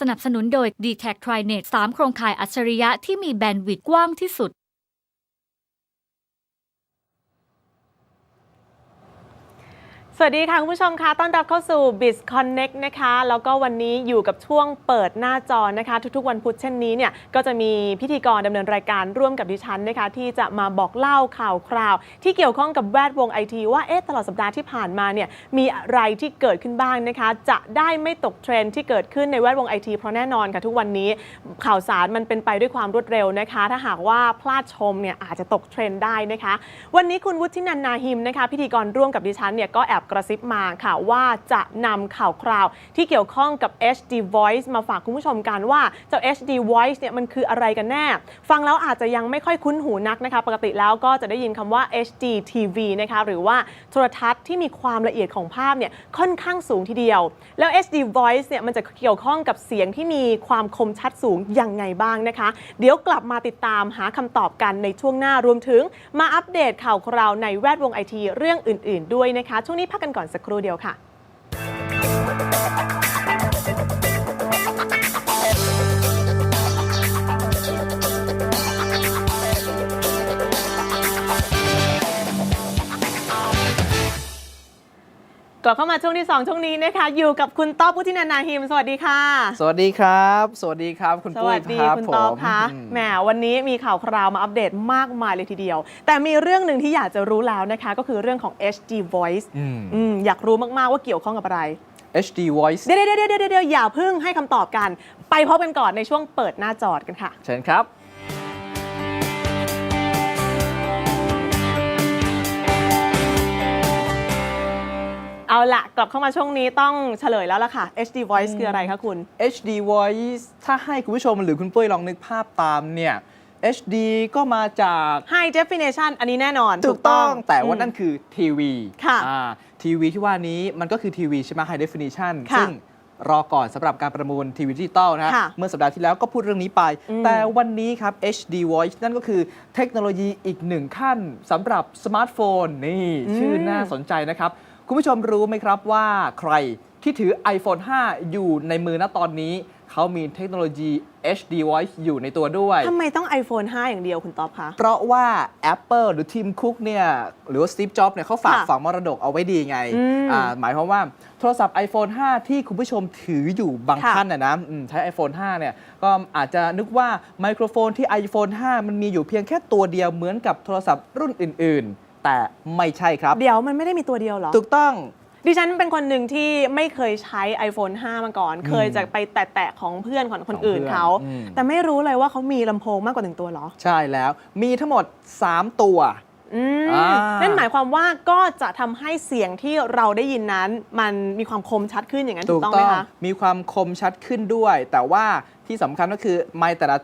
สนับสนุนโดย d t a c TriNet 3 โครงข่ายอัจฉริยะที่มีแบนด์วิดต์กว้างที่สุด สวัสดีค่ะคุณผู้ชมคะต้อนรับเข้าสู่ Biz Connect นะคะ แล้วก็วันนี้อยู่กับช่วงเปิดหน้าจอนะคะ ทุกๆ วันพุธเช่นนี้เนี่ยก็จะมีพิธีกรดำเนินรายการร่วมกับดิฉันนะคะ ที่จะมาบอกเล่าข่าวคราว ที่เกี่ยวข้องกับแวดวงไอทีว่าเอ๊ะตลอดสัปดาห์ที่ผ่านมาเนี่ยมีอะไรที่เกิดขึ้นบ้างนะคะ จะได้ไม่ตกเทรนด์ที่เกิดขึ้นในแวดวงไอทีเพราะแน่นอนค่ะทุกวันนี้ข่าวสารมันเป็นไปด้วยความรวดเร็วนะคะ ถ้าหากว่าพลาดชมเนี่ยอาจจะตกเทรนด์ได้นะคะ วันนี้คุณวุฒินันนาหิมนะคะ พิธีกรร่วมกับดิฉันเนี่ยก็แอบกระซิบมาค่ะว่าจะนำข่าวคราวที่เกี่ยวข้องกับ HD Voice มาฝากคุณผู้ชมกันว่าเจ้า HD Voice เนี่ยมันคืออะไรกันแน่ ฟังแล้วอาจจะยังไม่ค่อยคุ้นหูนักนะคะ ปกติแล้วก็จะได้ยินคำว่า HD TV นะคะหรือว่าโทรทัศน์ที่มีความละเอียดของภาพเนี่ยค่อนข้างสูงทีเดียว แล้ว HD Voice เนี่ยมันจะเกี่ยวข้องกับเสียงที่มีความคมชัดสูงยังไงบ้างนะคะ เดี๋ยวกลับมาติดตามหาคำตอบกันในช่วงหน้ารวมถึง มาอัปเดตข่าวคราวในแวดวงไอทีเรื่องอื่น ๆ ด้วยนะคะช่วงนี้พักกันก่อนสักครู่เดียวค่ะ กลับเข้ามาช่วงที่ 2 ช่วงนี้นะคะ อยู่กับคุณต๊อบพุทธินันท์นาหิม สวัสดีค่ะ สวัสดีครับ สวัสดีครับ คุณสปุ้วัยสดีรับคุณผมต๊อบคะอืมแหมวันนี้มีข่าวคราวมาอัปเดตมากมายเลยทีเดียว แต่มีเรื่องหนึ่งที่อยากจะรู้แล้วนะคะ ก็คือเรื่องของ HD Voice อืม อืมอยากรู้มาก ๆ ว่าเกี่ยวข้องกับอะไร HD Voice เดี๋ยวเดี๋ยวเดี๋ยวเดี๋ยวอย่าเพิ่งให้คำตอบกัน ไปพบกันก่อนในช่วงเปิดหน้าจอกันค่ะ เชิญครับ เอาละกลับเข้ามาช่วงนี้ต้องเฉลยแล้วล่ะค่ะ HD Voice คืออะไรคะคุณ HD Voice ถ้าให้คุณผู้ชมหรือคุณปุ้ยลองนึกภาพตามเนี่ย HD ก็มาจาก High Definition อันนี้แน่นอนถูกต้องแต่ว่าอืมนั่นคือทีวีค่ะทีวีที่ว่านี้มันก็คือทีวีใช่ไหม High Definition ค่ะซึ่งรอก่อนสำหรับการประมูลทีวีดิจิตอลนะฮะค่ะเมื่อสัปดาห์ที่แล้วก็พูดเรื่องนี้ไปอืมแต่วันนี้ครับ HD Voice นั่นก็คือเทคโนโลยีอีกหนึ่งขั้นสำหรับสมาร์ทโฟนนี่ชื่อน่าสนใจนะครับ คุณผู้ชมรู้ไหมครับว่าใครที่ถือ iPhone 5 อยู่ในมือณตอนนี้ เขามีเทคโนโลยี HD Voice อยู่ในตัวด้วย ทำไมต้อง iPhone 5 อย่างเดียวคุณต๊อบคะ เพราะว่า Apple หรือทีมคุกเนี่ยหรือว่า Steve Jobs เนี่ยเขาฝากค่ะฝังมรดกเอาไว้ดีไงอืมอ่าหมายความว่าโทรศัพท์ iPhone 5 ที่คุณผู้ชมถืออยู่บางค่ะท่านนะนะอืมใช้ iPhone 5 เนี่ยก็อาจจะนึกว่าไมโครโฟนที่ iPhone 5 มันมีอยู่เพียงแค่ตัวเดียวเหมือนกับโทรศัพท์รุ่นอื่นๆ แต่ไม่ใช่ครับ เดี๋ยวมันไม่ได้มีตัวเดียวเหรอ ถูกต้อง ดิฉันเป็นคนหนึ่งที่ไม่เคยใช้ iPhone 5 มาก่อน เคยจะไปแตะๆของเพื่อนของคนอื่นของเพื่อนเขาอืม แต่ไม่รู้เลยว่าเขามีลำโพงมากกว่าหนึ่งตัวเหรอ ใช่แล้วมีทั้งหมด 3 ตัว อืมอ่านั่ นั่นหมายความว่าก็จะทำให้เสียงที่เราได้ยินนั้น มันมีความคมชัดขึ้นอย่างนั้นถูกต้องไหมคะ มีความคมชัดขึ้นด้วย แต่ว่าที่สำคัญก็คือไมค์แต่ละ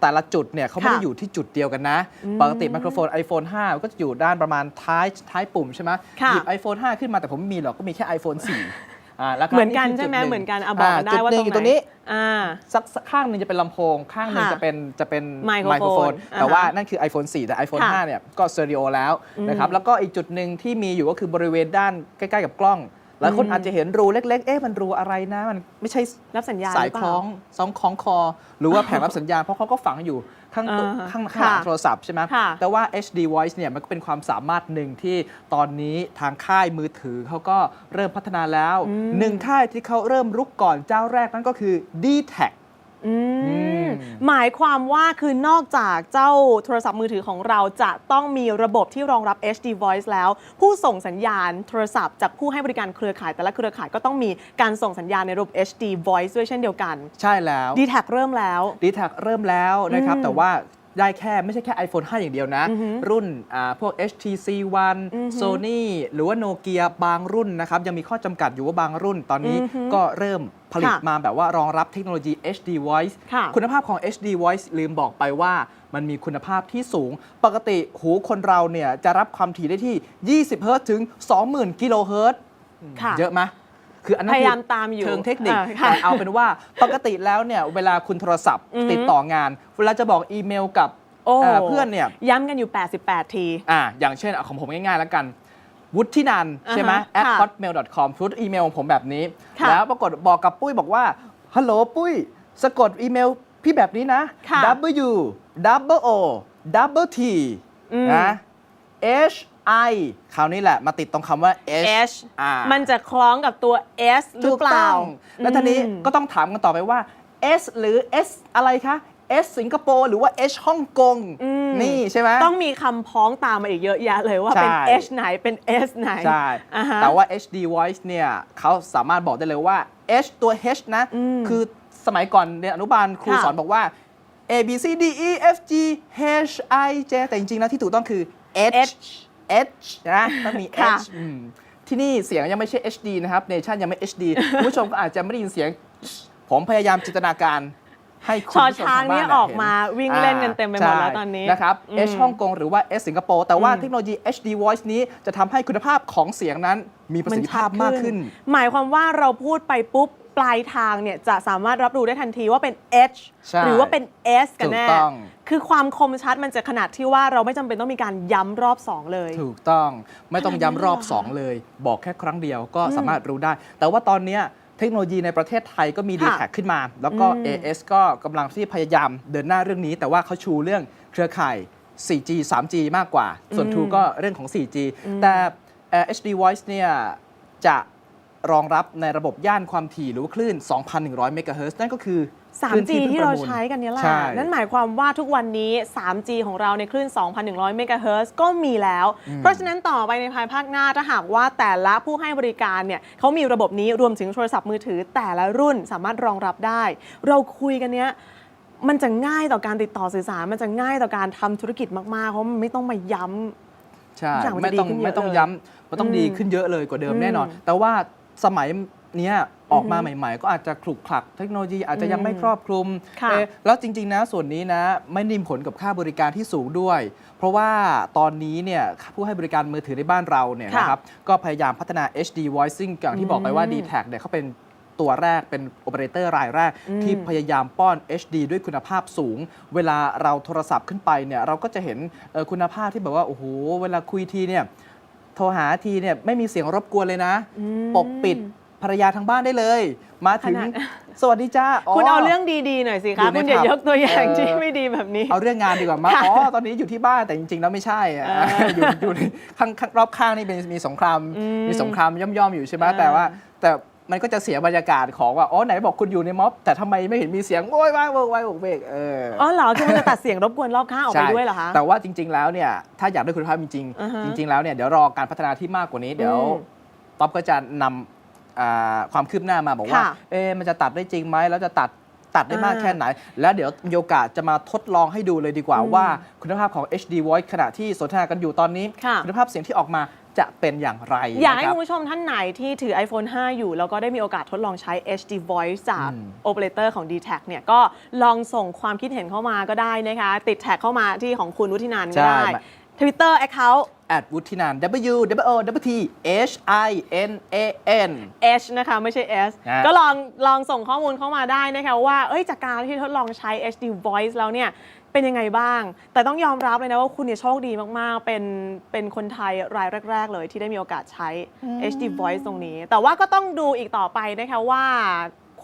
แต่ละจุดเนี่ยเขาไม่ได้ค่ะอยู่ที่จุดเดียวกันนะอืมปกติไมโครโฟน iPhone 5 ก็จะอยู่ด้านประมาณท้ายท้ายปุ่มใช่ไหมค่ะหยิบ iPhone 5 ขึ้นมาแต่ผมไม่มีหรอกก็มีแค่ iPhone 4อ่าแล้วก็เหมือนกันคืใช่ไหมจุงเหมือนกันเอาบอกกันได้จุว่าหตนึ่รงงอยู่ไหนตรงนี้อ่าสักสักข้างหนึ่งจะเป็นลำโพง ข้างหนึ่งค่ะจะเป็นจะเป็นไมโครโฟน แต่ว่าอ่าฮะนั่นคือ iPhone 4 แต่ iPhone ค่ะ5เนี่ยก็สเตอริโอแล้วนะครับอืมแล้วก็อีกจุดหนึ่งที่มีอยู่ก็คือบริเวณด้านใกล้ ๆ กับกล้อง หลายคนอืมอาจจะเห็นรูเล็ก ๆ เอ๊ะมันรูอะไรนะ มันไม่ใช่รับสัญญาณสายหรือเปคล้ล่าองซองคล้องคอ หรือว่าแผงรับสัญญาณ เพราะเขาก็ฝังอยู่ข้างตัวอ่าฮะข้างข้างหลังค่ะโทรศัพท์ใช่ไหมค่ะแต่ว่า HD Voice เนี่ยมันก็เป็นความสามารถหนึ่งที่ตอนนี้ทางค่ายมือถือเขาก็เริ่มพัฒนาแล้วอืมหนึ่งค่ายที่เขาเริ่มรุกก่อนเจ้าแรกนั่นก็คือ d t a c อืมอืมหมายความว่าคือนอกจากเจ้าโทรศัพท์มือถือของเราจะต้องมีระบบที่รองรับ HD Voice แล้ว ผู้ส่งสัญญาณโทรศัพท์จากผู้ให้บริการเครือข่าย แต่ละเครือข่ายก็ต้องมีการส่งสัญญาณในระบบ HD Voice ด้วยเช่นเดียวกัน ใช่แล้ว d t แทเริ่มแล้ว d t a c เริ่มแล้วนะครับอืมแต่ว่า ได้แค่ไม่ใช่แค่ iPhone 5 อย่างเดียวนะอือฮึรุ่นอ่าพวก HTC One อือฮึ Sony หรือว่าโนเกียบางรุ่นนะครับยังมีข้อจำกัดอยู่ว่าบางรุ่นตอนนี้อือฮึก็เริ่มผลิตค่ะมาแบบว่ารองรับเทคโนโลยี HD Voice ค่ะคุณภาพของ HD Voice ลืมบอกไปว่ามันมีคุณภาพที่สูง ปกติหูคนเราเนี่ยจะรับความถี่ได้ที่ 20 เฮิรตซ์ถึง 20,000 กิโลเฮิรตซ์ค่ะเยอะไหม คืออันนั้นพคืยายามตามอยู่เชิงเทคนิคอ่าค่ะแต่เอาเป็นว่าปกติแล้วเนี่ยเวลาคุณโทรศัพท์อือฮึติดต่องาน เวลาจะบอกอีเมลกับโอ้เอ่อเพื่อนเนี่ยย้ำกันอยู่ 88 ทีอ่าอย่างเช่นเอาของผมง่ายๆแล้วกันวุฒินันท์ใช่ไหมอ่า at ฮะ hotmail com ชุดอีเมลของผมแบบนี้ค่ะแล้วปรากฏบอกกับปุ้ยบอกว่าฮัลโหลปุ้ย สะกดอีเมลพี่แบบนี้นะค่ะ W double O double T อืมนะ H I คราวนี้แหละมาติดตรงคำว่า H H อ่ามันจะคล้องกับตัว S หรือเปล่าถูกต้องแล้วทีนี้อืมก็ต้องถามกันต่อไปว่า S หรือ S อะไรคะ S สิงคโปร์หรือว่า H ฮ่องกงอืม นี่ใช่ไหม ต้องมีคำพ้องตามมาอีกเยอะแยะเลยว่าเป็น ใช่ H ไหนเป็น S ไหนใช่ อ่าฮะ แต่ว่า HD voice เนี่ยเขาสามารถบอกได้เลยว่า H ตัว H นะ อืมคือสมัยก่อนเนี่ยอนุบาลครูค่ะ สอนบอกว่า A B C D E F G H I J แต่จริงๆแล้วที่ถูกต้องคือ H H นะต้องมี ค่ะ H อืมที่นี่เสียงยังไม่ใช่ HD นะครับเนชั่นยังไม่ HD คุณผู้ชมก็อาจจะไม่ได้ยินเสียง ผมพยายามจินตนาการให้คุณชอผู้ชมช้างทางบ้านเนี่ยเห็ออกมาวิ่งเล่นกันเต็มไปหมดแล้วใช่ตอนนี้นะครับ อืม H ฮ่องกงหรือว่า S สิงคโปร์แต่ว่าอืมเทคโนโลยี HD voice นี้จะทำให้คุณภาพของเสียงนั้นมีประสิทธิภาพมากขึ้น หมายความว่าเราพูดไปปุ๊บ ปลายทางเนี่ยจะสามารถรับรู้ได้ทันทีว่าเป็น H ใช่หรือว่าเป็น S กันแน่ ถูกต้อง คือความคมชัดมันจะขนาดที่ว่าเราไม่จำเป็นต้องมีการย้ำรอบ 2 เลย ถูกต้องไม่ต้องย้ำรอบขนาดนั้นเลยเหรอ2เลย บอกแค่ครั้งเดียวก็สามารถรู้ได้ แต่ว่าตอนเนี้ยเทคโนโลยีในประเทศไทยก็มี d ีค่ะแทขึ้นมา แล้วก็ อืม AS ก็กำลังที่พยายามเดินหน้าเรื่องนี้ แต่ว่าเขาชูเรื่องเครือข่าย 4G 3G มากกว่า ส่วน อืม True ก็เรื่องของ 4G อืมแต่เอ่อ HD Voice เนี่ยจะ รองรับในระบบย่านความถี่หรือว่าคลื่น 2,100 เมกะเฮิรตซ์นั่นก็คือคลื่น 3G ที่เราพิ่งประมูลใช้กันเนี่ยแหละใช่นั่นหมายความว่าทุกวันนี้ 3G ของเราในคลื่น 2,100 เมกะเฮิรตซ์ก็มีแล้ว เพราะฉะนั้นต่อไปในภายภาคหน้าถ้าหากว่าแต่ละผู้ให้บริการเนี่ยเขามีระบบนี้รวมถึงโทรศัพท์มือถือแต่ละรุ่นสามารถรองรับได้ เราคุยกันเนี้ยมันจะง่ายต่อการติดต่อสื่อสาร มันจะง่ายต่อการทำธุรกิจมากๆ เพราะมันไม่ต้องมาย้ำใช่ทุกอย่างมันไม่จะต้องดีขึ้นเยอะไม่ต้องเลยย้ำมันต้องอืมดีขึ้นเยอะเลยกว่าเดิมอืมแน่นอน แต่ว่า สมัยเนี้ยออกมาอือฮึใหม่ ๆ ก็อาจจะขลุกขลักเทคโนโลยีอาจจะยังไม่อืมครอบคลุมค่ะเอ๊ะแล้วจริง ๆ นะส่วนนี้นะไม่นิ่มผลกับค่าบริการที่สูงด้วย เพราะว่าตอนนี้เนี่ยผู้ให้บริการมือถือในบ้านเราเนี่ยค่ะนะครับก็พยายามพัฒนา HD voicing อย่างที่บอกไปว่า อืม d t แทเนี่ยเขาเป็นตัวแรกเป็นโอเปอเรเตอร์รายแรก อืมที่พยายามป้อน HD ด้วยคุณภาพสูง เวลาเราโทรศัพท์ขึ้นไปเนี่ยเราก็จะเห็นเอ่อคุณภาพที่แบบว่า โอ้โห เวลาคุยทีเนี่ย โทรหาทีเนี่ยไม่มีเสียงรบกวนเลยนะ อืม ปกปิดภรรยาทางบ้านได้เลย มาถึง ขนาด สวัสดีจ้า คุณเอาเรื่องดีๆหน่อยสิอคะยู่ในคุณอย่าผับยกตัวอย่างเออ ที่ไม่ดีแบบนี้ เอาเรื่องงานดีกว่ามาค่ะอ๋อ ตอนนี้อยู่ที่บ้านแต่จริงๆ แล้วไม่ใช่อะเอออยู่อยู่ในข้างข้างรอบข้างนี่เป็นมีสงคราม อืมมีสงครามย่อมๆ อยู่ใช่ไหมเออแต่ว่า แต่ มันก็จะเสียบรรยากาศของว่า อ๋อไหนบอกคุณอยู่ในม็อบ แต่ทำไมไม่เห็นมีเสียงโวยวายโวยวายโวกเวกเอออ๋อเหรอคือมันจะตัดเสียงรบกวนรอบข้างออกไปใช่ด้วยเหรอคะแต่ว่าจริง ๆ แล้วเนี่ยถ้าอยากได้คุณภาพจริงอือฮะๆจริง ๆ แล้วเนี่ยเดี๋ยวรอการพัฒนาที่มากกว่านี้เดี๋ยวอืมป๊อปก็จะนำอ่าความคืบหน้ามาบอกว่าค่ะเอ๊ะมันจะตัดได้จริงไหมแล้วจะตัดตัดได้มากอ่าแค่ไหน แล้วเดี๋ยวมีโอกาสจะมาทดลองให้ดูเลยดีกว่าอืมว่า คุณภาพของ HD Voice ขณะที่สนทนากันอยู่ตอนนี้ค่ะณภาพเสียงที่ออกมา จะเป็นอย่างไรอยากให้นะครัคุบณผู้ชมท่านไหนที่ถือ iPhone 5 อยู่ แล้วก็ได้มีโอกาสทดลองใช้ HD Voice จาก อืมโอเปอเรเตอร์ของ d t แทเนี่ย ก็ลองส่งความคิดเห็นเข้ามาก็ได้นะคะ ติดแท็กเข้ามาที่ของคุณวุฒินันท์ก็ได้ ใช่ Twitter Account แอดวุฒินัน W W O W T H I N A N H นะคะ ไม่ใช่ S ฮะก็ลองลองส่งข้อมูลเข้ามาได้นะคะว่า เอ้ยจากการที่ทดลองใช้ HD Voice แล้วเนี่ย เป็นยังไงบ้าง แต่ต้องยอมรับเลยนะว่าคุณเนี่ยโชคดีมาก ๆ เป็นเป็นคนไทยรายแรก ๆ เลยที่ได้มีโอกาสใช้ HD Voice ตรงนี้ แต่ว่าก็ต้องดูอีกต่อไปนะคะว่า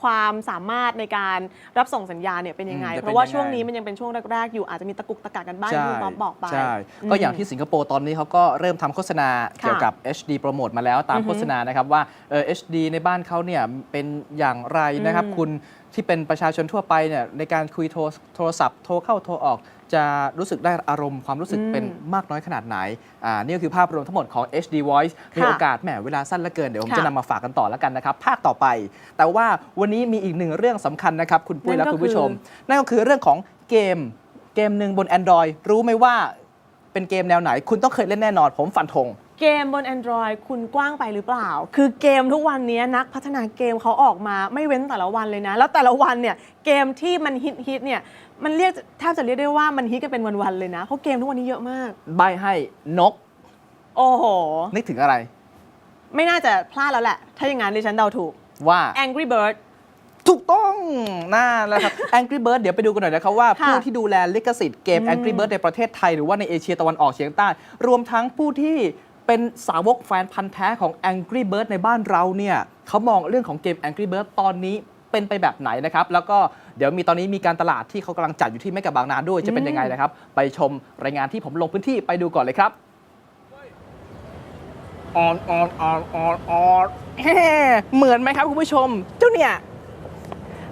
ความสามารถในการรับส่งสัญญาณเนี่ยเป็นยังไง อืมจะเป็นเพราะว่ายังไง ช่วงนี้มันยังเป็นช่วงแรก ๆ อยู่อาจจะมีตะกุกตะกักกันบ้างอย่างที่คุณป๊อปบอกไป ใช่ก็อย่างที่สิงคโปร์ตอนนี้เขาก็เริ่มทำโฆษณาค่ะเกี่ยวกับ HD โปรโมทมาแล้วตามอือฮึโฆษณานะครับว่าเออ HD ในบ้านเขาเนี่ยเป็นอย่างไรนะครับ อืมคุณ ที่เป็นประชาชนทั่วไปเนี่ยในการคุยโทรโทรศัพท์โทรเข้าโทรออก จะรู้สึกได้อารมณ์ความรู้สึกอืมเป็นมากน้อยขนาดไหนอ่านี่ก็คือภาพรวมทั้งหมดของ HD Voice มีค่ะโอกาสแหมเวลาสั้นเหลือเกิน เดี๋ยวผมค่ะจะนำมาฝากกันต่อแล้วกันนะครับ ภาคต่อไป แต่ว่าวันนี้มีอีกหนึ่งเรื่องสำคัญนะครับ คุณปุ้ยนั่และนก็คุณผู้ชมคือนั่นก็คือเรื่องของเกมเกมหนึ่งบน Android รู้ไหมว่าเป็นเกมแนวไหน คุณต้องเคยเล่นแน่นอน ผมฟันธง เกมบน Android คุณกว้างไปหรือเปล่า คือเกมทุกวันนี้นักพัฒนาเกมเขาออกมาไม่เว้นแต่ละวันเลยนะ แล้วแต่ละวันเนี่ยเกมที่มันฮิตฮิตๆเนี่ยมันเรียกแทบจะเรียกได้ว่ามันฮิตกันเป็นวันๆเลยนะ เพราะเกมทุกวันนี้เยอะมาก ใบให้นก โอ้โห นึกถึงอะไร ไม่น่าจะพลาดแล้วแหละ ถ้าอย่างนั้นดิฉันเดาถูก ว่า Angry Bird ถูกต้องน่าแล้วครับ Angry Bird เดี๋ยวไปดูกันหน่อยนะครับว่าค่ะผู้ที่ดูแลลิขสิทธิ์เกมอืม Angry Bird ในประเทศไทย หรือว่าในเอเชียตะวันออกเฉียงใต้ รวมทั้งผู้ที่ เป็นสาวกแฟนพันธ์แท้ของ Angry Bird ในบ้านเราเนี่ยเขามองเรื่องของเกม Angry Bird ตอนนี้เป็นไปแบบไหนนะครับ แล้วก็เดี๋ยวมีตอนนี้มีการตลาดที่เขากำลังจัดอยู่ที่แม่กะบางนาด้วยจะเป็นยังไงนะครับ ไปชมรายงานที่ผมลงพื้นที่ไปดูก่อนเลยครับออนออนออนออนออนแฮ่เหมือนไหมครับคุณผู้ชม เจ้าเนี่ย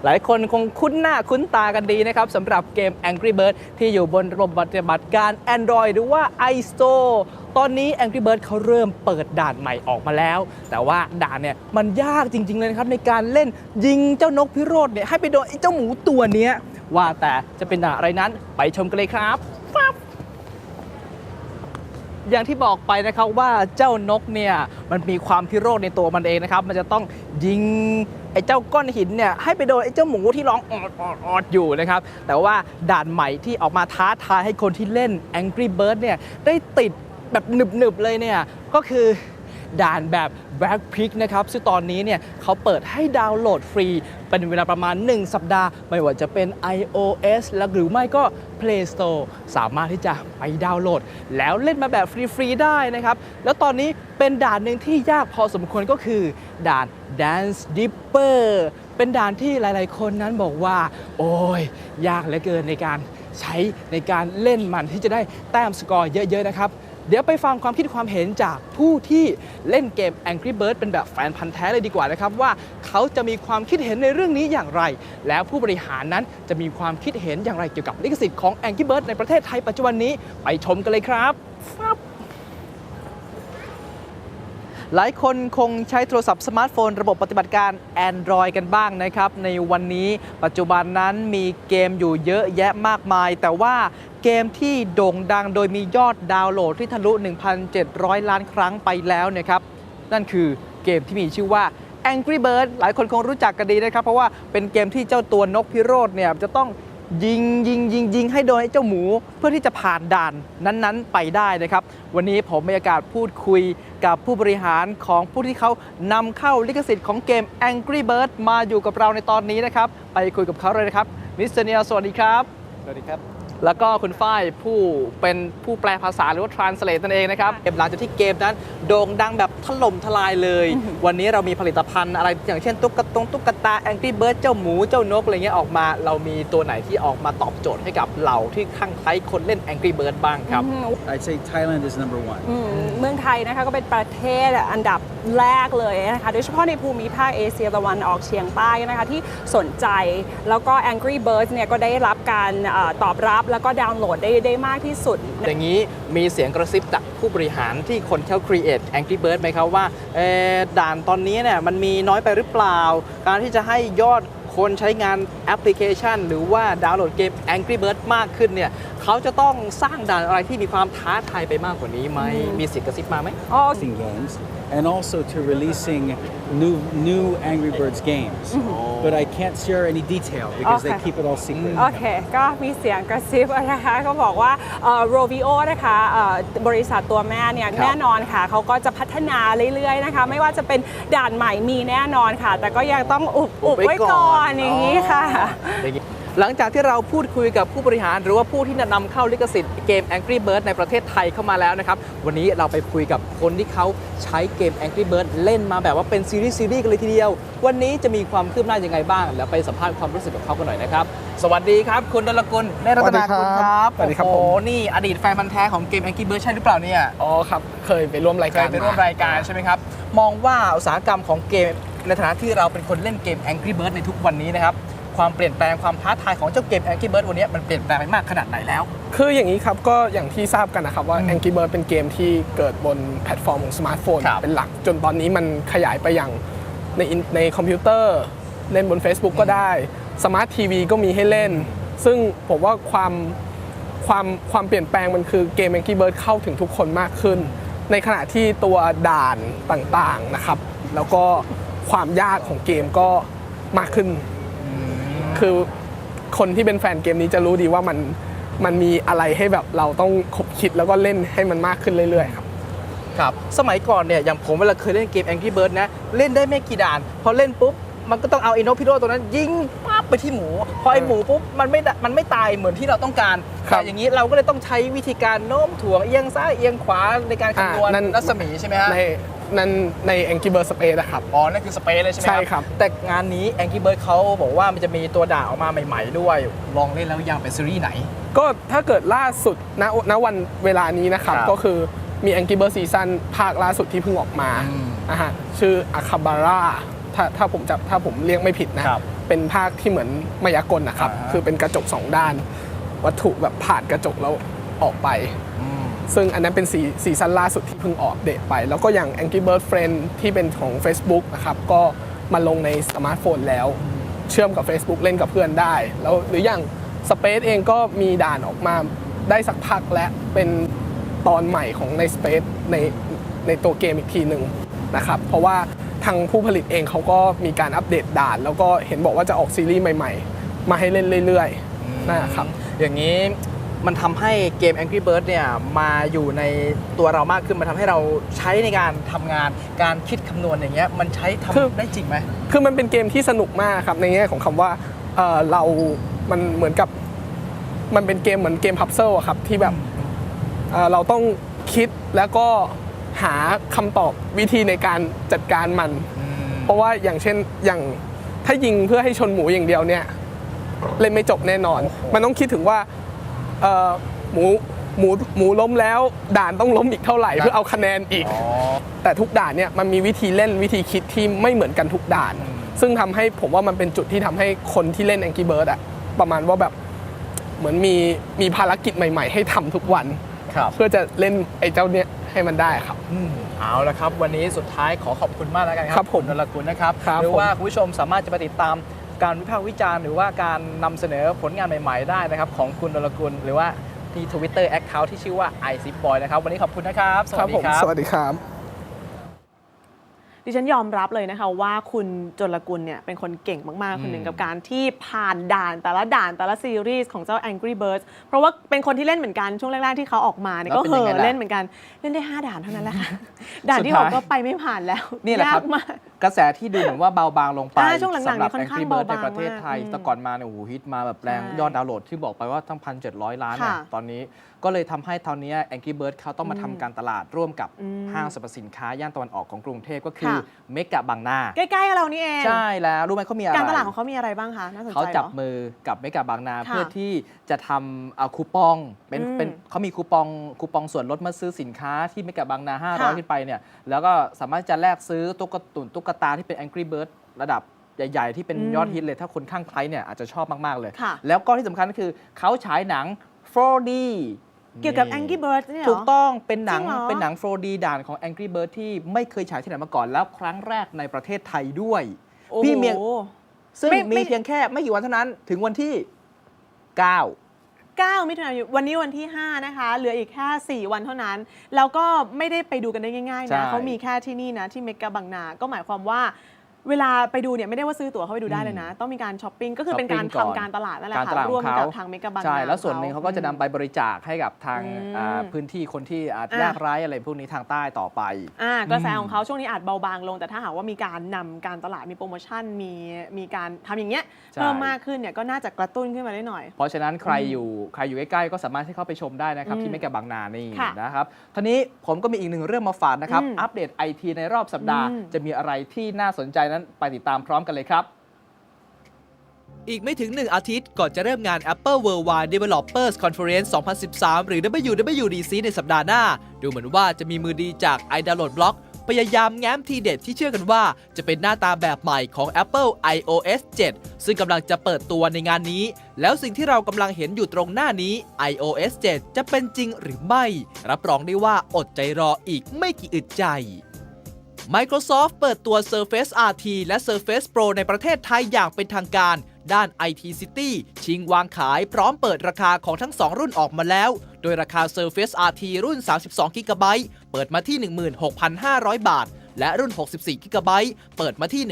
หลายคนคงคุ้นหน้าคุ้นตากันดีนะครับสำหรับเกม Angry Bird ที่อยู่บนระบบปฏิบัติการ Android หรือว่า iStore ตอนนี้ Angry Bird เขาเริ่มเปิดด่านใหม่ออกมาแล้ว แต่ว่าด่านเนี่ยมันยากจริง ๆ เลยนะครับ ในการเล่นยิงเจ้านกพิโรธเนี่ยให้ไปโดนไอ้เจ้าหมูตัวเนี้ยว่าแต่จะเป็นด่านอะไรนั้นไปชมกันเลยครับปั๊บอย่างที่บอกไปนะครับว่าเจ้านกเนี่ยมันมีความพิโรธในตัวมันเองนะครับ มันจะต้องยิงไอ้เจ้าก้อนหินเนี่ยให้ไปโดนไอ้เจ้าหมูที่ร้องออดออดออดอยู่นะครับ แต่ว่าด่านใหม่ที่ออกมาท้าทายให้คนที่เล่น Angry Bird เนี่ยได้ติด แบบหนึบๆเลยเนี่ย ก็คือด่านแบบ Back p i c นะครับซึ่งตอนนี้เนี่ยเขาเปิดให้ดาวน์โหลดฟรี เป็นเวลาประมาณ 1 สัปดาห์ ไม่ว่าจะเป็น iOS แล้วหรือไม่ก็ Play Store สามารถที่จะไปดาวน์โหลด แล้วเล่นมาแบบฟรี ๆ ได้นะครับ แล้วตอนนี้เป็นด่านหนึ่งที่ยากพอสมควรก็คือ ด่าน Dance Dipper เป็นด่านที่หลายๆ คนนั้นบอกว่า โอ้ย ยากเหลือเกินในการใช้ในการเล่นมันที่จะได้แต้มสกอร์เยอะ ๆ นะครับ เดี๋ยวไปฟังความคิดความเห็นจากผู้ที่เล่นเกม Angry Birds เป็นแบบแฟนพันธ์แท้เลยดีกว่านะครับ ว่าเขาจะมีความคิดเห็นในเรื่องนี้อย่างไร แล้วผู้บริหารนั้นจะมีความคิดเห็นอย่างไรเกี่ยวกับลิขสิทธิ์ของ Angry Birds ในประเทศไทยปัจจุบันนี้ไปชมกันเลยครับฟับ หลายคนคงใช้โทรศัพท์สมาร์ทโฟน ระบบปฏิบัติการ Android กันบ้างนะครับ ในวันนี้ปัจจุบันนั้นมีเกมอยู่เยอะแยะมากมาย แต่ว่าเกมที่โด่งดังโดยมียอดดาวน์โหลดที่ทะลุ 1,700 ล้านครั้งไปแล้วนะครับ นั่นคือเกมที่มีชื่อว่า Angry Bird หลายคนคงรู้จักกันดีนะครับ เพราะว่าเป็นเกมที่เจ้าตัวนกพิโรธเนี่ยจะต้อง ยิงยิงยิงยิงให้โดนไอ้เจ้าหมูเพื่อที่จะผ่านด่านนั้นๆไปได้นะครับ วันนี้ผมมีโอกาสพูดคุยกับผู้บริหารของผู้ที่เขานำเข้าลิขสิทธิ์ของเกม Angry Bird มาอยู่กับเราในตอนนี้นะครับ ไปคุยกับเขาเลยนะครับมิสเตอร์เนียสวัสดีครับ สวัสดีครับ แล้วก็คุณฝ้ายผู้เป็นผู้แปลภาษาหรือว่า translate นั่นเองนะครับเกมหลังจากที่เกมนั้นโด่งดังแบบถล่มทลายเลย วันนี้เรามีผลิตภัณฑ์อะไรอย่างเช่นตุ๊กตงตุ๊กตา Angry Bird เจ้าหมูเจ้านกอะไรเงี้ยออกมา เรามีตัวไหนที่ออกมาตอบโจทย์ให้กับเราที่ข้างใครคนเล่น Angry Bird บ้างครับ I'd say Thailand is number one อืมเมืองไทยนะคะก็เป็นประเทศอันดับแรกเลยนะคะโดยเฉพาะในภูมิภาคเอเชียตะวันออกเฉียงใต้นะคะที่สนใจแล้วก็ Angry Birds เนี่ยก็ได้รับการเออตอบรับแล้วก็ดาวน์โหลดได้ได้มากที่สุด อย่างนี้มีเสียงกระซิบจากผู้บริหารที่คนเขา create Angry Bird ไหมครับว่าด่านตอนนี้เนี่ยมันมีน้อยไปหรือเปล่า การที่จะให้ยอดคนใช้งานแอปพลิเคชัน หรือว่าดาวน์โหลดเกม Angry Bird มากขึ้นเนี่ยเขาจะต้องสร้างด่านอะไรที่มีความท้าทายไปมากกว่านี้ไหมมีเสียงกระซิบมาไหมอ๋อ releasing games and also to releasing new new Angry Birds games. But I can't share any detail because they Okay. keep it all secret. โอเค ก็มีเสียงกระซิบนะคะเขาบอกว่าโรวิโอนะคะเอ่อบริษัทตัวแม่เนี่ยครับแน่นอนค่ะ เขาก็จะพัฒนาเรื่อยๆนะคะ ไม่ว่าจะเป็นด่านใหม่มีแน่นอนค่ะ แต่ก็ยังต้องอุบอุบไว้ก่อนอย่างนี้ค่ะ อย่างนี้ หลังจากที่เราพูดคุยกับผู้บริหาร หรือว่าผู้ที่นำเข้าลิขสิทธิ์เกม Angry Bird ในประเทศไทยเข้ามาแล้วนะครับ วันนี้เราไปคุยกับคนที่เขาใช้เกม Angry Bird เล่นมาแบบว่าเป็นซีรีส์ซีรีส์กันเลยทีเดียว วันนี้จะมีความคืบหน้ายังไงบ้าง แล้วไปสัมภาษณ์ความรู้สึกกับเขากันหน่อยนะครับ สวัสดีครับ คุณดลกุลเนตรรัตนาคุณครับสวัสดีครับโอ้โหผมนี่อดีตแฟนพันธ์แท้ของเกม Angry Bird ใช่หรือเปล่าเนี่ยอ๋อครับเคยไปร่วมรายเคการยไปร่วมรายการใช่ไหมครับมองว่าอุตสาหกรรมของเกมในฐานะที่เราเป็นคนเล่นเกม Angry Bird ในทุกวันนี้นะครับ ความเปลี่ยนแปลงความท้าทายของเจ้าเกม Angry Bird วันนี้มันเปลี่ยนแปลงไปมากขนาดไหนแล้ว คืออย่างนี้ครับก็อย่างที่ทราบกันนะครับว่าอืม Angry Bird เป็นเกมที่เกิดบนแพลตฟอร์มของสมาร์ทโฟนครับ เป็นหลัก จนตอนนี้มันขยายไปอย่างในอินในคอมพิวเตอร์เล่นบน Facebook ก็ได้สมาร์ททีวีก็มีให้เล่น ซึ่งผมว่าความความความเปลี่ยนแปลงมันคือเกม Angry Bird เข้าถึงทุกคนมากขึ้น ในขณะที่ตัวด่านต่างๆนะครับ แล้วก็ความยากของเกมก็มากขึ้น คือคนที่เป็นแฟนเกมนี้จะรู้ดีว่ามันมันมีอะไรให้แบบเราต้องคบคิดแล้วก็เล่นให้มันมากขึ้นเรื่อยๆครับครับสมัยก่อนเนี่ยอย่างผมเวลาเคยเล่นเกม Angry Bird นะ เล่นได้ไม่กี่ด่าน พอเล่นปุ๊บ มันก็ต้องเอาไอ้นกพิโรธตัวนั้นยิงปั๊บไปที่หมู พอไอ้หมูปุ๊บ มันไม่ได้มันไม่ตายเหมือนที่เราต้องการครับแต่อย่างนี้เราก็เลยต้องใช้วิธีการโน้มถ่วงเอียงซ้ายเอียงขวาในการคำนวณอ่านั่นรัศมีใช่ไหมฮะใน นั้นใน Angry Birds Space นะครับ อ๋อ นั่นคือสเปซเลยใช่ไหมใช่ครับ แต่งานนี้ Angry Bird เขาบอกว่ามันจะมีตัวด่างออกมาใหม่ ๆ ด้วย ลองเล่นแล้วยังเป็นซีรีส์ไหน ก็ถ้าเกิดล่าสุดณณวันเวลานี้นะครับ ครับก็คือมี Angry Birds Season ภาคล่าสุดที่เพิ่งออกมาอืมนะฮะชื่อ a k a b a r a ถ้าถ้าผมจำถ้าผมเรียกไม่ผิดนะ ครับเป็นภาคที่เหมือนมายากลนะครับ อ่าฮะ คือเป็นกระจกสองด้าน วัตถุแบบผ่านกระจกแล้วออกไป ซึ่งอันนั้นเป็นซีซีซันล่าสุดที่เพิ่งออกเดตไป แล้วก็อย่าง Angry Bird Friend ที่เป็นของ Facebook นะครับ ก็มาลงในสมาร์ทโฟนแล้ว เชื่อมกับ Facebook เล่นกับเพื่อนได้ แล้วหรืออย่าง Space เองก็มีด่านออกมาได้สักพักและเป็นตอนใหม่ของใน Space ในในตัวเกมอีกทีหนึ่งนะครับ เพราะว่าทางผู้ผลิตเองเขาก็มีการอัปเดตด่าน แล้วก็เห็นบอกว่าจะออกซีรีส์ใหม่ ๆ มาให้เล่นเรื่อยๆนะครับอย่างนี้ มันทำให้เกม Angry Bird เนี่ยมาอยู่ในตัวเรามากขึ้น มันทำให้เราใช้ในการทำงาน การคิดคำนวณอย่างเงี้ยมันใช้ทำคือได้จริงไหมคือมันเป็นเกมที่สนุกมากครับในแง่ของคำว่าเอ่อเรา มันเหมือนกับ มันเป็นเกมเหมือนเกมพับเซิลอะครับที่แบบเอ่อเราต้องคิดแล้วก็หาคำตอบวิธีในการจัดการมัน เพราะว่าอย่างเช่นอย่างถ้ายิงเพื่อให้ชนหมูอย่างเดียวเนี่ยเล่นไม่จบแน่นอน มันต้องคิดถึงว่าเอ่อ หมูหมูหมูล้มแล้ว ด่านต้องล้มอีกเท่าไหร่เพื่อเอาคะแนนอีก แต่ทุกด่านเนี่ยมันมีวิธีเล่นวิธีคิดที่ไม่เหมือนกันทุกด่าน ซึ่งทำให้ผมว่ามันเป็นจุดที่ทำให้คนที่เล่น Angry Bird อะประมาณว่าแบบเหมือนมีมีภารกิจใหม่ ๆ ให้ทำทุกวันครับเพื่อจะเล่นไอ้เจ้าเนี้ยให้มันได้ครับเอาละครับ วันนี้สุดท้ายขอขอบคุณมากแล้วกันครัครับผมณนรกุลนะครับครับหรือผมว่าคุณผู้ชมสามารถจะไปติดตาม การวิพากษ์วิจารณ์หรือว่าการนำเสนอผลงานใหม่ ๆ ได้นะครับ ของคุณนรกุลหรือว่าที่ Twitter Account ที่ชื่อว่า i z i p Boy นะครับ วันนี้ขอบคุณนะครับสวัสดีผมครับ สวัสดีครับ ดิฉันยอมรับเลยนะคะว่าคุณจรกุลเนี่ยเป็นคนเก่งมากๆ คนหนึ่งกับการที่ผ่านด่านแต่ละด่านแต่ละซีรีส์ของเจ้า Angry Birds เพราะว่าเป็นคนที่เล่นเหมือนกันช่วงแรก ๆ ที่เขาออกมาเนี่ยแล้วก็เป็นเหยังไงอะล่ะเล่นเหมือนกัน เล่นได้ 5 ด่านเท่านั้นแหละค่ะ ด่านที่สุดหท้ายกก็ไปไม่ผ่านแล้วนี่แหละครับ ยากมาก กระแสที่ดูเหมือนว่าเบาบางลงไปอ่าช่วงหลังๆสำหรับนี่ค่อนข้าง Angry Bird ในเบาบางประเทศไทยมากแต่ก่อนมาเนี่ยโอ้โหฮิตมาแบบแรงใช่ยอดดาวน์โหลดที่บอกไปว่าทั้งพันเจ็ดร้อยล้านเนี่ยค่ะตอนนี้ก็เลยทำให้ตอนนี้ Angry Bird เขาต้องมาทำการตลาดร่วมกับอืม ห้างสรรพสินค้าย่านตะวันออกของกรุงเทพก็คือค่ะเมกะบางนา ใกล้ๆกับเรานี่เองใช่แล้วรู้ไหมเขามีอะไร การตลาดของเขามีอะไรบ้างคะน่าสนใจเขาเหรจับอมือกับเมกะบางนาค่ะเพื่อที่จะทำเอาคูปองเป็นอืมเป็นเขามีคูปองคูปองส่วนลดเมื่อซื้อสินค้าที่เมกะบางนาค่ะ500ขึ้นไปเนี่ยแล้วก็สามารถจะแลกซื้อตุ๊กตุนตุ๊กตาที่เป็น Angry Bird ระดับใหญ่ๆ ที่เป็นอืมยอดฮิตเลย ถ้าคนข้างใครเนี่ยอาจจะชอบมาก ๆ เลยค่ะแล้วก็ที่สำคัญก็คือเขาฉายหนัง 4D เกี่ยวกับนี่ Angry Birds เนี่ยเหรถูกต้องเป็นหนังจริงเหรอเป็นหนัง 4D ด่านของ Angry Bird ที่ไม่เคยฉายที่ไหนมาก่อนแล้วครั้งแรกในประเทศไทยด้วยโอ้โหพี่เมียซึ่งไม่ไม่มีเพียงแค่ไม่กี่วันเท่านั้นถึงวันที่ 9 9 มิถุนายนวันนี้วันที่ 5 นะคะ เหลืออีกแค่ 4 วันเท่านั้น แล้วก็ไม่ได้ไปดูกันได้ง่ายใช่ๆนะ เขามีแค่ที่นี่นะ ที่เมกาบางนา ก็หมายความว่า เวลาไปดูเนี่ยไม่ได้ว่าซื้อตั๋วเข้าไปดูได้เลยนะ ต้องมีการช้อปปิ้งก็คือเป็นการช้อปปิ้งก่อน ทำการตลาดนั่นแหละการตค่ะลาดร่วมของกับเขาทางเมกาบางนาใช่ แล้วส่วนหนึ่งเขาก็จะนำอืมไปบริจาคให้กับทางอืมอ่าพื้นที่คนที่อาจอะ ยากไร้อะไรพวกนี้ทางใต้ต่อไป อ่ากระแสของเขาช่วงนี้อาจเบาบางลง แต่ถ้าหากว่ามีการนำการตลาดมีโปรโมชั่นมีมีการทำอย่างเงี้ยใช่ เพิ่มมากขึ้นเนี่ยก็น่าจะกระตุ้นขึ้นมาได้หน่อย เพราะฉะนั้นใครอยู่ใครอยู่ใกล้ๆก็สามารถที่เข้าไปชมได้นะครับ อืมที่เมกะบางนานี่ค่ะนะครับทีนี้ผมก็มีอีกหนึ่งเรื่องมาฝากนะครับ อืมอัปเดตไอทีในรอบสัปดาห์ อืมจะมีอะไรที่น่าสนใจนั้นไปติดตามพร้อมกันเลยครับ อีกไม่ถึง 1 อาทิตย์ ก่อนจะเริ่มงาน Apple Worldwide Developers Conference 2013 หรือ WWDC ในสัปดาห์หน้า ดูเหมือนว่าจะมีมือดีจาก iDownload Blog พยายามแง้มทีเด็ดที่เชื่อกันว่า จะเป็นหน้าตาแบบใหม่ของ Apple iOS 7 ซึ่งกำลังจะเปิดตัวในงานนี้ แล้วสิ่งที่เรากำลังเห็นอยู่ตรงหน้านี้ iOS 7 จะเป็นจริงหรือไม่ รับรองได้ว่าอดใจรออีกไม่กี่อึดใจ Microsoft เปิดตัว Surface RT และ Surface Pro ในประเทศไทยอย่างเป็นทางการ ด้าน IT City ชิงวางขายพร้อมเปิดราคาของทั้ง 2 รุ่นออกมาแล้ว โดยราคา Surface RT รุ่น 32 GB เปิดมาที่ 16,500 บาท และรุ่น 64 GB เปิดมาที่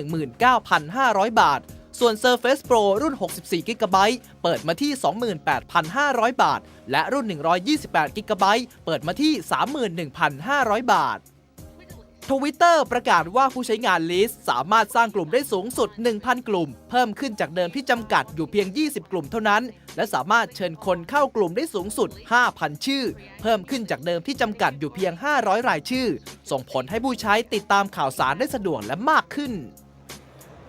19,500 บาท ส่วน Surface Pro รุ่น 64 GB เปิดมาที่ 28,500 บาท และรุ่น 128 GB เปิดมาที่ 31,500 บาท ทวิตเตอร์ประกาศว่าผู้ใช้งานลิสสามารถสร้างกลุ่มได้สูงสุด 1,000 กลุ่ม เพิ่มขึ้นจากเดิมที่จำกัดอยู่เพียง 20 กลุ่มเท่านั้น และสามารถเชิญคนเข้ากลุ่มได้สูงสุด 5,000 ชื่อ เพิ่มขึ้นจากเดิมที่จำกัดอยู่เพียง 500 รายชื่อ ส่งผลให้ผู้ใช้ติดตามข่าวสารได้สะดวกและมากขึ้น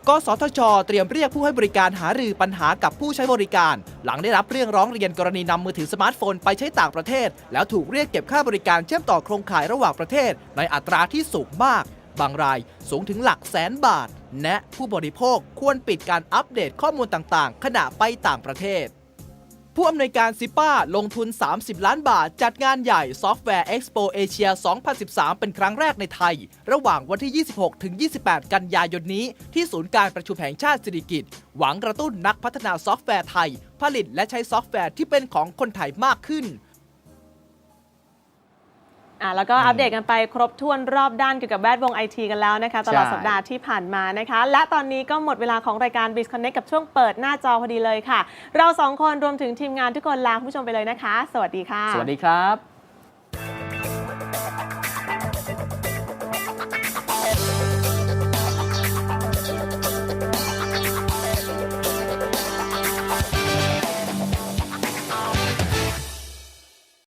กสทช เตรียมเรียกผู้ให้บริการหารือปัญหากับผู้ใช้บริการ หลังได้รับเรื่องร้องเรียนกรณีนำมือถือสมาร์ทโฟนไปใช้ต่างประเทศ แล้วถูกเรียกเก็บค่าบริการเชื่อมต่อโครงข่ายระหว่างประเทศ ในอัตราที่สูงมาก บางรายสูงถึงหลักแสนบาทแนะผู้บริโภคควรปิดการอัปเดตข้อมูลต่างๆ ขณะไปต่างประเทศ ผู้อำนวยการซิป้าลงทุน 30 ล้านบาท จัดงานใหญ่ซอฟต์แวร์เอ็กซ์โปเอเชีย 2013 เป็นครั้งแรกในไทย ระหว่างวันที่ 26 ถึง 28 กันยายนนี้ ที่ศูนย์การประชุมแห่งชาติสิริกิติ์หวังกระตุ้นนักพัฒนาซอฟต์แวร์ไทย ผลิตและใช้ซอฟต์แวร์ที่เป็นของคนไทยมากขึ้น อะแล้วก็อัปเดตกันไปครบถ้วนรอบด้านเกี่ยวกับแวดวงไอทีกันแล้วนะคะ ตลอดใช่สัปดาห์ที่ผ่านมานะคะ และตอนนี้ก็หมดเวลาของรายการ b i z Connect กับช่วงเปิดหน้าจอพอดีเลยค่ะ เราสองคนรวมถึงทีมงานทุกคนลาคุณผู้ชมไปเลยนะคะ สวัสดีค่ะ สวัสดีครับ